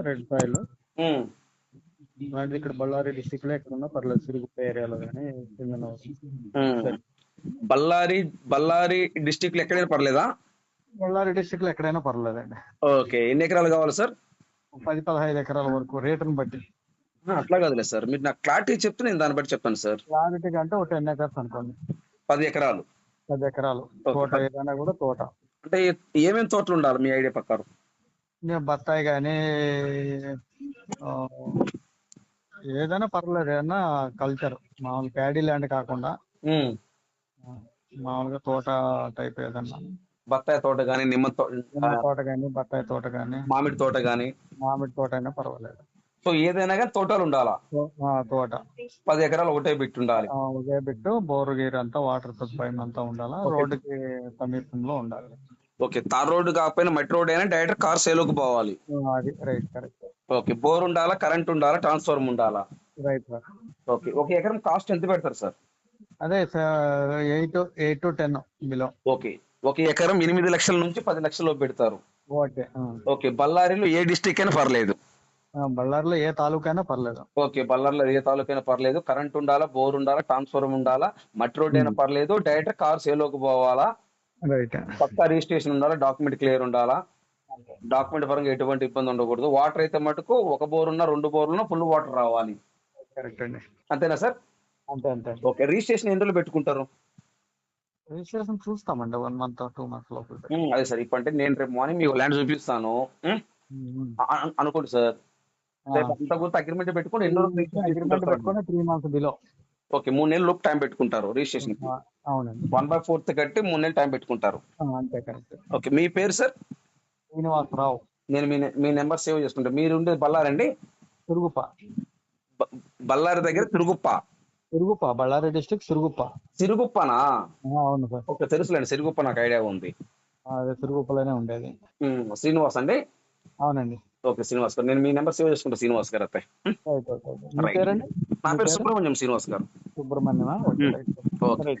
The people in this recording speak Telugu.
Red soil. అలాంటిది ఇక్కడ బళ్ళారి డిస్టిక్లో ఎక్కడ ఉన్నా పర్లేదు సిరుగుప్ప ఏరియాలో కానీ కింద. బళ్ళారి బళ్ళారి డిస్టిక్లో ఎక్కడైనా పర్లేదా? బళ్ళారి డిస్టిక్లో ఎక్కడైనా పర్లేదండి. ఓకే ఎన్ని ఎకరాలు కావాలి సార్? పది పదహైదు ఎకరాల వరకు రేటును బట్టి. అట్లా కాదులే సార్. మీరు నాకు క్లారిటీ చెప్తే నేను దాన్ని బట్టి చెప్తాను సార్. క్లారిటీ అంటే ఒక టెన్ ఎకర్స్ అనుకోండి. పది ఎకరాలు. పది ఎకరాలు. తోట ఏదైనా కూడా తోట. అంటే ఏమేమి తోటలు ఉండాలి మీ ఐడియా ప్రకారం? బత్తాయి కానీ ఏదైనా పర్లేదు ఏదైనా కల్చర్. మామూలు ప్యాడీ ల్యాండ్ కాకుండా. మామూలుగా తోట టైప్ ఏదన్నా. బత్తాయి తోట కానీ నిమ్మ తోట కానీ బత్తాయి తోట కానీ మామిడి తోట కానీ మామిడి తోట అయినా పర్వాలేదు. సో ఏదైనా కానీ తోటలు ఉండాలా? తోట. పది ఎకరాలు ఒకటే పెట్టి ఉండాలి. ఒకే బిట్టు బోరు గీరు అంతా వాటర్ సదుపాయం అంతా ఉండాలా. రోడ్డుకి సమీపంలో ఉండాలి. ఓకే తార్ రోడ్డు కాకపోయినా మట్టి రోడ్ అయినా డైరెక్ట్ కార్ సేలోకి పోవాలి. అది రైట్ కరెక్ట్ ఓకే బోర్ ఉండాలా కరెంట్ ఉండాలా ట్రాన్స్ఫార్మర్ ఉండాలా? రైట్ సార్ ఓకే ఒక ఎకరం కాస్ట్ ఎంత పెడతారు సార్? అదే eight eight to ten below okay ఒక ఎకరం ఎనిమిది లక్షల నుంచి పది లక్షల లోపు పెడతారు. ఓకే. ఓకే బళ్ళారిలో ఏ డిస్టిక్ అయినా పర్లేదు. బళ్ళారిలో ఏ తాలూకా అయినా పర్లేదు. ఓకే బళ్ళారిలో ఏ తాలూకైనా పర్లేదు. కరెంట్ ఉండాలా బోర్ ఉండాలా ట్రాన్స్ఫార్మర్ ఉండాలా మట్టి రోడ్ అయినా పర్లేదు. డైరెక్ట్ కార్ సేలోకి పోవాలా. రైట్ పక్కా రిజిస్ట్రేషన్ ఉండాలా? డాక్యుమెంట్ క్లియర్ ఉండాలా? డాక్యుమెంట్ పరంగా ఎటువంటి ఇబ్బంది ఉండకూడదు. వాటర్ అయితే మటుకు ఒక బోర్ ఉన్నా రెండు బోర్లు ఫుల్ వాటర్ రావాలి. కరెక్ట్ అండి. అంతేనా సార్? అంతే అంతే ఓకే రిజిస్ట్రేషన్ ఎన్ని రోజులు పెట్టుకుంటారు? రిజిస్ట్రేషన్ చూస్తామండి వన్ మంత్ టూ మంత్స్ లోపల. అదే సార్ ఇప్పుడు అంటే నేను రేపు మార్నింగ్ మీకు ల్యాండ్ చూపిస్తాను. అనుకోండి సార్. రేపు అంత గుర్తు అగ్రిమెంట్ పెట్టుకుని ఎన్ని రోజులు అగ్రిమెంట్? పెట్టుకుని త్రీ మంత్స్ బిలో ఓకే మూడు నెలలు లోపు టైం పెట్టుకుంటారు రిజిస్ట్రేషన్ అవునండి. వన్ బై ఫోర్త్ కట్టి మూడు నెలలు టైం పెట్టుకుంటారు. ఆ, అంతే కరెక్ట్. ఓకే మీ పేరు సార్ శ్రీనివాసరావు. నేను మీ మీ నెంబర్ సేవ్ చేసుకుంటాను మీరు ఉండేది బళ్ళారండి సురుగుప్ప బ- బళ్ళారి దగ్గర తిరుగుప్ప. సురుగుప్ప బళ్ళారి డిస్ట్రిక్ట్ సురుగుప్ప సిరుగుప్పనా అవును సార్. ఓకే తెలుసులేండి సిరుగుప్ప నాకు ఐడియా ఉంది. అదే సురుగుప్పలోనే ఉండేది. శ్రీనివాస్ అండి? అవునండి. ఓకే శ్రీనివాస్ గారు. నేను మీ నెంబర్ సేవ్ చేసుకుంటా శ్రీనివాస్ గారు అయితే ఉమ్, రైట్ ఓకే మీ Right. పేరండి నా మీ పేరు పేరు? సుబ్రహ్మణ్యం శ్రీనివాస్ గారు సుబ్రహ్మణ్యమా ఓకే